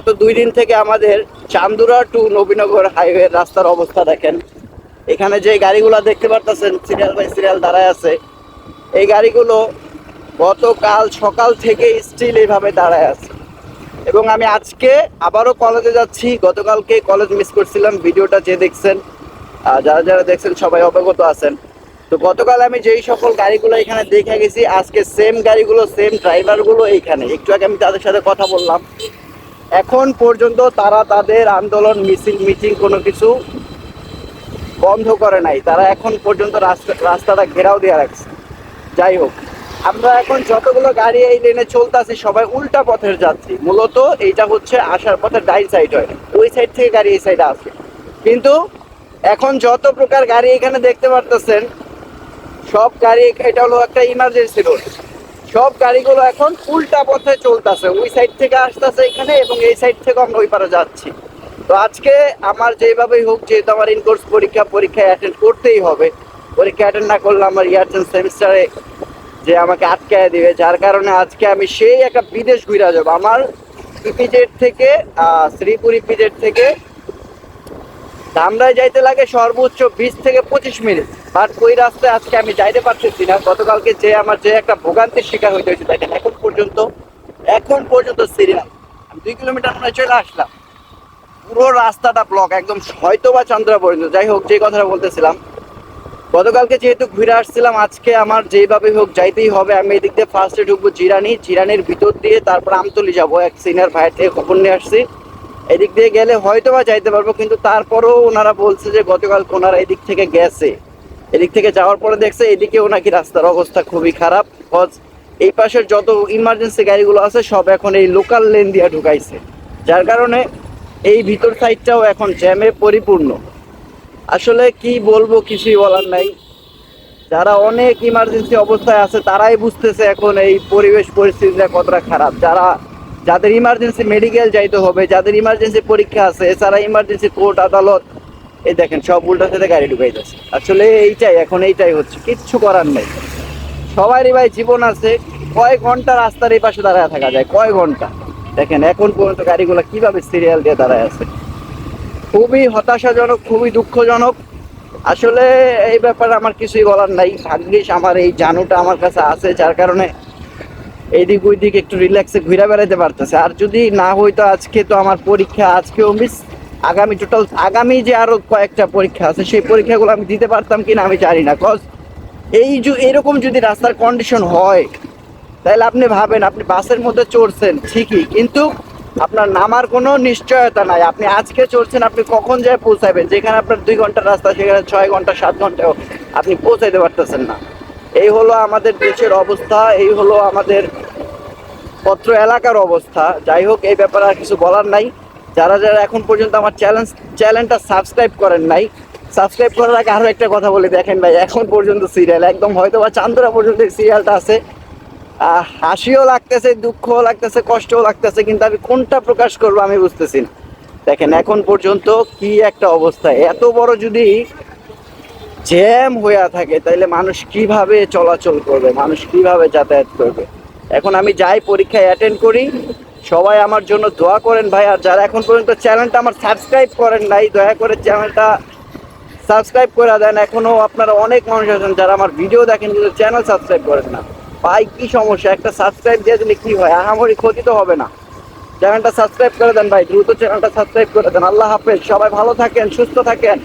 গত দুই দিন থেকে আমাদের চান্দুরা টু নবীনগর হাইওয়ের রাস্তার অবস্থা দেখেন। এখানে যে গাড়িগুলো দেখতে পারতেছেন, সিরিয়াল বাই সিরিয়াল দাঁড়ায় আছে। এই গাড়িগুলো গতকাল সকাল থেকে স্টিল এইভাবে দাঁড়ায় আছে। এবং আমি আজকে আবারও কলেজে যাচ্ছি। গতকালকে কলেজ মিস করছিলাম। ভিডিওটা যে দেখছেন যারা যারা দেখছেন, সবাই অবগত আছেন। তো গতকাল আমি যেই সকল গাড়িগুলো এখানে দেখে গেছি, আজকে সেম গাড়িগুলো সেম ড্রাইভারগুলো এইখানে। একটু আগে আমি তাদের সাথে কথা বললাম। এখন পর্যন্ত তারা তাদের আন্দোলন, মিছিল, মিটিং কোনো কিছু বন্ধ করে নাই। তারা এখন পর্যন্ত রাস্তা, রাস্তাটা ঘেরাও দিয়ে রাখছে। যাই হোক, আমরা এখন যতগুলো গাড়ি এই লেনে চলতেছি, সবাই উল্টা পথের যাচ্ছি মূলত এইটা হচ্ছে আসার পথে ডাইন সাইড হয়। ওই সাইড থেকে গাড়ি এই সাইডে আসে। কিন্তু এখন যত প্রকার গাড়ি এখানে দেখতে পারতেছেন, সব গাড়ি, এটা হলো একটা ইমার্জেন্সি রোড সব গাড়িগুলো এখন উল্টা পথে চলতেছে। ওই সাইড থেকে আসতেছে এখানে এবং এই সাইড থেকে আমরা ওই পারে যাচ্ছি। তো আজকে আমার যেভাবেই হোক, যেহেতু আমার ইনকোর্স পরীক্ষা, পরীক্ষায় অ্যাটেন্ড করতেই হবে। পরীক্ষা অ্যাটেন্ড না করলে আমার ইয়ারটেন সেমিস্টারে যে আমাকে আটকায় দিবে, যার কারণে আজকে আমি সেই একটা বিদেশ ঘুরে যাব। আমার ইপিজেড থেকে শ্রীপুর ইপিজেড থেকে ধামরায় যাইতে লাগে সর্বোচ্চ বিশ থেকে পঁচিশ মিনিট। বাট ওই রাস্তায় আজকে আমি যাইতে পারতেছি না। গতকালকে যে আমার যে একটা ভোগান্তির শিকার হইতে হয়েছে, দেখেন, এখন পর্যন্ত এখন পর্যন্ত সিরিয়াল আমি দুই কিলোমিটার মনে চলে আসলাম। পুরো রাস্তাটা ব্লক একদম হয়তো বা চন্দ্রা পর্যন্ত যাই হোক, যে কথাটা বলতেছিলাম। গতকালকে যেহেতু ঘুরে আসছিলাম, আজকে আমার যেভাবে হোক যাইতেই হবে। আমি এদিক দিয়ে ফার্স্টে ঢুকবো জিরানি, জিরানির ভিতর দিয়ে তারপর আমতলি যাব, এক সিনিয়র ভাইয়ের থেকে খবর নিয়ে আসছি। এদিক দিয়ে গেলে হয়তো বা যাইতে পারব, কিন্তু তারপরও ওনারা বলছে যে গতকাল ওনারা এদিক থেকে গেছে। এদিক থেকে যাওয়ার পরে দেখছে এদিকেও নাকি রাস্তার অবস্থা খুবই খারাপ। কজ এই পাশের যত ইমার্জেন্সি গাড়িগুলো আছে, সব এখন এই লোকাল লেন দিয়ে ঢুকাইছে। যার কারণে এই ভিতর সাইডটাও এখন জ্যামে পরিপূর্ণ। আসলে কি বলব কিছুই বলার নাই। যারা অনেক ইমার্জেন্সি অবস্থায় আছে, তারাই বুঝতেছে এখন এই পরিবেশ পরিস্থিতিটা কতটা খারাপ। যারা, যাদের ইমার্জেন্সি মেডিকেল যাইতে হবে, যাদের ইমার্জেন্সি পরীক্ষা আছে, এছাড়া ইমার্জেন্সি কোর্ট আদালত এই দেখেন, সব উল্টা সাথে গাড়ি যাচ্ছে আসলে এইটাই, এখন এইটাই হচ্ছে, কিচ্ছু করার নেই। সবারই ভাই জীবন আছে, কয় ঘণ্টা রাস্তার এই পাশে দাঁড়ায় থাকা যায়? কয় ঘণ্টা? দেখেন, এখন পর্যন্ত গাড়িগুলো কীভাবে সিরিয়াল দিয়ে দাঁড়ায় আছে? খুবই হতাশাজনক, খুবই দুঃখজনক। আসলে এই ব্যাপারে আমার কিছুই বলার নাই। ভাগ্যিস আমার এই জানুটা আমার কাছে আছে, যার কারণে এইদিক ওইদিক একটু রিল্যাক্সে ঘুরে বেড়াতে পারতেছে। আর যদি না হইতো আজকে তো আমার পরীক্ষা, আজকেও মিস আগামী টোটাল আগামী যে আরও কয়েকটা পরীক্ষা আছে, সেই পরীক্ষাগুলো আমি দিতে পারতাম কিনা আমি জানি না কজ এই যে, এরকম যদি রাস্তার কন্ডিশন হয়, তাহলে আপনি ভাবেন, আপনি বাসের মধ্যে চড়ছেন, ঠিকই, কিন্তু আপনার নামার কোনো নিশ্চয়তা নাই। আপনি আজকে চড়ছেন, আপনি কখন যায় পৌঁছাবেন? যেখানে আপনার দুই ঘণ্টার রাস্তা, সেখানে ছয় ঘণ্টা, সাত ঘন্টাও আপনি পৌঁছাইতে পারতেছেন না। এই হলো আমাদের দেশের অবস্থা, এই হলো আমাদের পত্র এলাকার অবস্থা। যাই হোক, এই ব্যাপারে আর কিছু বলার নাই। যারা যারা এখন পর্যন্ত আমার চ্যালেঞ্জ চ্যানেলটা সাবস্ক্রাইব করেন নাই সাবস্ক্রাইব করার আগে আরও একটা কথা বলে দেখেন ভাই, এখন পর্যন্ত সিরিয়াল একদম হয়তো বা চান্দরা পর্যন্ত সিরিয়ালটা আছে। হাসিও লাগতেছে, দুঃখও লাগতেছে, কষ্টও লাগতেছে, কিন্তু আমি কোনটা প্রকাশ করব আমি বুঝতেছি না। দেখেন, এখন পর্যন্ত কি একটা অবস্থা। এত বড় যদি জ্যাম হয়ে থাকে, তাইলে মানুষ কীভাবে চলাচল করবে? মানুষ কীভাবে যাতায়াত করবে? এখন আমি যাই পরীক্ষায় অ্যাটেন্ড করি সবাই আমার জন্য দোয়া করেন ভাই, আর যারা এখন পর্যন্ত চ্যানেলটা আমার সাবস্ক্রাইব করেন নাই, দয়া করে চ্যানেলটা সাবস্ক্রাইব করে দেন। এখনও আপনারা অনেক মানুষ আছেন যারা আমার ভিডিও দেখেন, কিন্তু চ্যানেল সাবস্ক্রাইব করেন না। ভাই, কী সমস্যা? একটা সাবস্ক্রাইব দিয়ে দিলে কী হয়? আহামরি ক্ষতি তো হবে না। চ্যানেলটা সাবস্ক্রাইব করে দেন ভাই, দ্রুত চ্যানেলটা সাবস্ক্রাইব করে দেন। আল্লাহ হাফেজ। সবাই ভালো থাকেন, সুস্থ থাকেন।